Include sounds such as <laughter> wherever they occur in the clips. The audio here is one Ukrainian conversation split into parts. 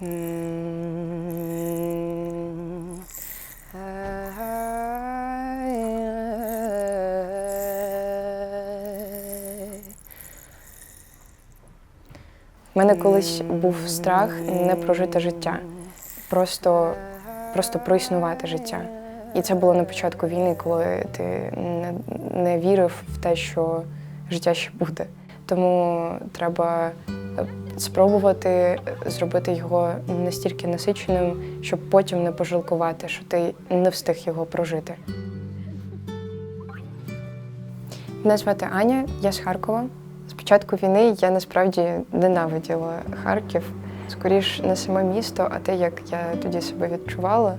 У мене колись був страх не прожити життя, просто, просто проіснувати життя. І це було на початку війни, коли ти не, не вірив в те, що життя ще буде. Тому треба спробувати зробити його настільки насиченим, щоб потім не пожалкувати, що ти не встиг його прожити. Мене звати Аня, я з Харкова. З початку війни я насправді ненавиділа Харків. Скоріш не саме місто, а те, як я тоді себе відчувала.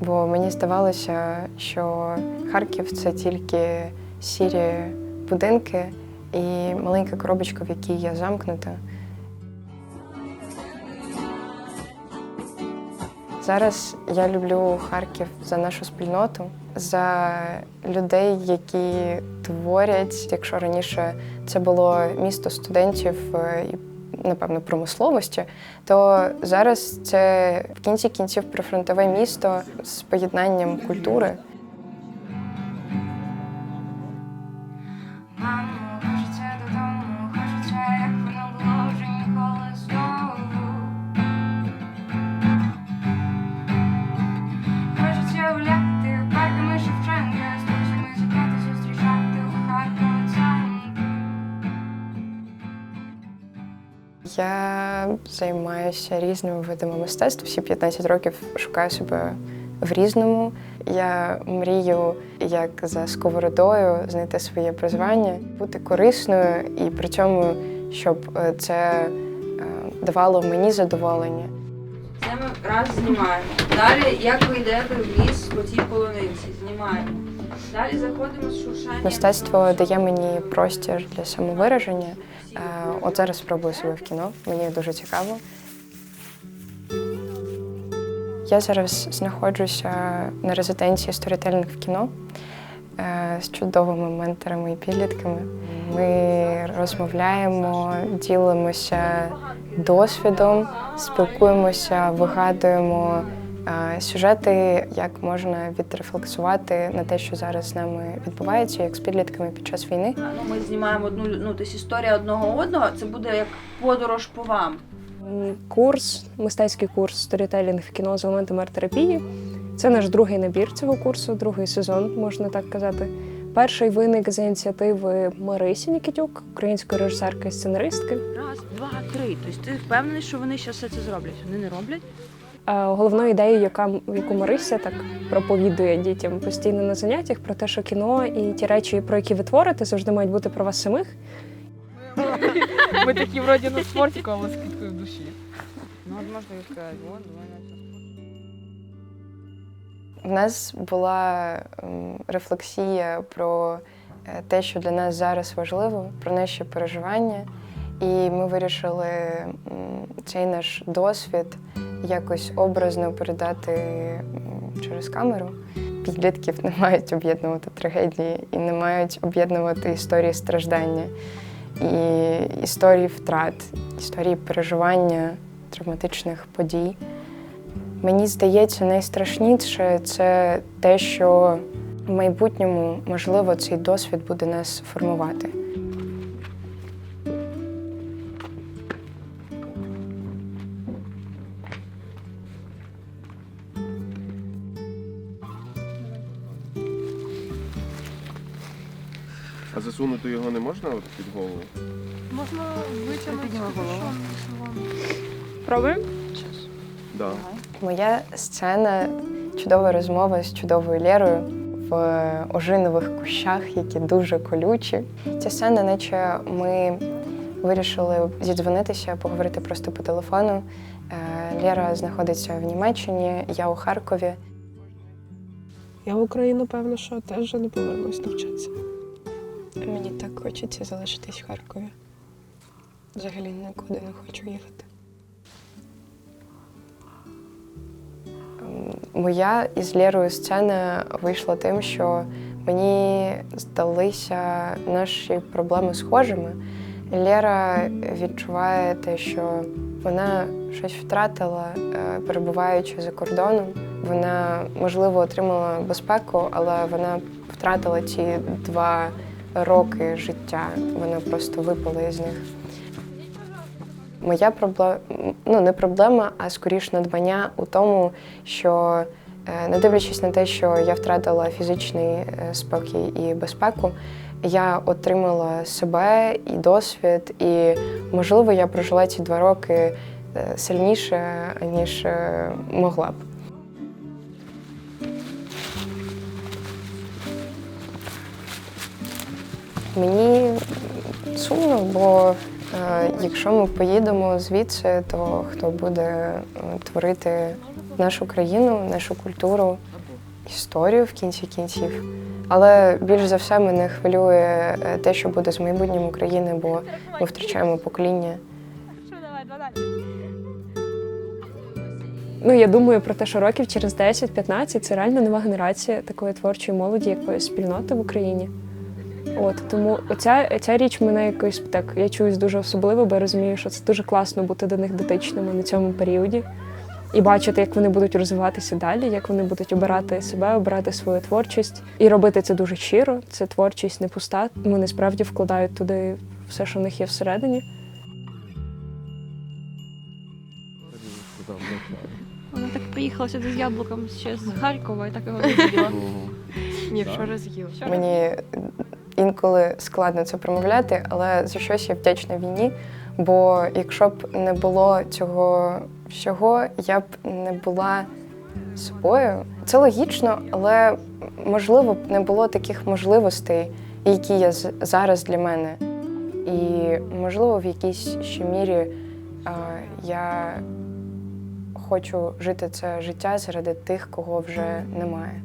Бо мені здавалося, що Харків це тільки сірі будинки і маленька коробочка, в якій я замкнута. Зараз я люблю Харків за нашу спільноту, за людей, які творять. Якщо раніше це було місто студентів е, і, напевно, промисловості, то зараз це в кінці кінців прифронтове місто з поєднанням культури. Я займаюся різними видами мистецтва. Всі 15 років шукаю себе в різному. Я мрію, як за сковородою, знайти своє призвання, бути корисною і при цьому, щоб е, це е, давало мені задоволення. Це ми раз знімаємо. Далі, як ви йдете в ліс по цій полониці, знімаємо. Далі заходимо з шуршанням. Мистецтво дає мені простір для самовираження. Е, От зараз спробую себе в кіно. Мені дуже цікаво. Я зараз знаходжуся на резиденції сторітелінг в кіно е, з чудовими менторами і підлітками. Ми розмовляємо, ділимося досвідом, спілкуємося, вигадуємо сюжети, як можна відрефлексувати на те, що зараз з нами відбувається, як з підлітками під час війни. Ну, ми знімаємо одну ну, тобто історія одного одного, це буде як подорож по вам. Курс, мистецький курс сторітелінг в кіно з елементами арт-терапії. Це наш другий набір цього курсу, другий сезон, можна так казати. Перший виник за ініціативи Марисі Нікітюк, української режисерки і сценаристки. Раз, два, три. Тобто ти впевнений, що вони зараз все це зроблять? Вони не роблять? Е, Головною ідеєю, яка, яку Марися так проповідує дітям постійно на заняттях, про те, що кіно і ті речі, про які ви творите, завжди мають бути про вас самих. Ми такі вроді на спорті, але з квіткою в душі. Ну, от можна і сказати, от, давай У нас була рефлексія про е, те, що для нас зараз важливо, про наші переживання. І ми вирішили цей наш досвід якось образно передати через камеру. Підлітків не мають об'єднувати трагедії і не мають об'єднувати історії страждання, і історії втрат, історії переживання травматичних подій. Мені здається, найстрашніше це те, що в майбутньому, можливо, цей досвід буде нас формувати. А засунути його не можна от під голову? Можна витягнути голову. Пробуємо? Да. Моя сцена чудова розмова з чудовою Лєрою в ожинових кущах, які дуже колючі. Ця сцена, наче ми вирішили зідзвонитися, поговорити просто по телефону. Е, Лєра знаходиться в Німеччині, я у Харкові. Я в Україну, певно, що теж вже не повернусь навчатися. Мені так хочеться залишитись в Харкові. Взагалі нікуди не хочу їхати. Моя із Лєрою сцена вийшла тим, що мені здалися наші проблеми схожими. Лєра відчуває те, що Вона щось втратила, е, перебуваючи за кордоном. Вона, можливо, отримала безпеку, але вона втратила ці два роки життя. Вона просто випала із них. Моя проблема, ну не проблема, а скоріш надбання у тому, що е, не дивлячись на те, що я втратила фізичний е, спокій і безпеку, я отримала себе і досвід, і можливо я прожила ці два роки е, сильніше, ніж могла б. Мені сумно, бо е, якщо ми поїдемо звідси, то хто буде творити нашу країну, нашу культуру, історію в кінці кінців. Але більш за все мене хвилює е, те, що буде з майбутнім України, бо ми втрачаємо покоління. Ну, я думаю про те, що років через 10-15 це реально нова генерація такої творчої молоді, якоїсь спільноти в Україні. От тому оця, ця річ мене якось так я чуюсь дуже особливо, бо я розумію, що це дуже класно бути до них дотичними на цьому періоді і бачити, як вони будуть розвиватися далі, як вони будуть обирати себе, обирати свою творчість і робити це дуже щиро. Це творчість не пуста. Вони справді вкладають туди все, що в них є всередині. Вона так приїхала сюди з яблуком ще з Харкова і так його не <laughs> з'їла. Ні, вчора з'їла. Мені інколи складно це промовляти, але за щось я вдячна війні. Бо якщо б не було цього всього, я б не була собою. Це логічно, але можливо б не було таких можливостей, які є зараз для мене. І можливо, в якійсь ще мірі а, я хочу жити це життя заради тих, кого вже немає.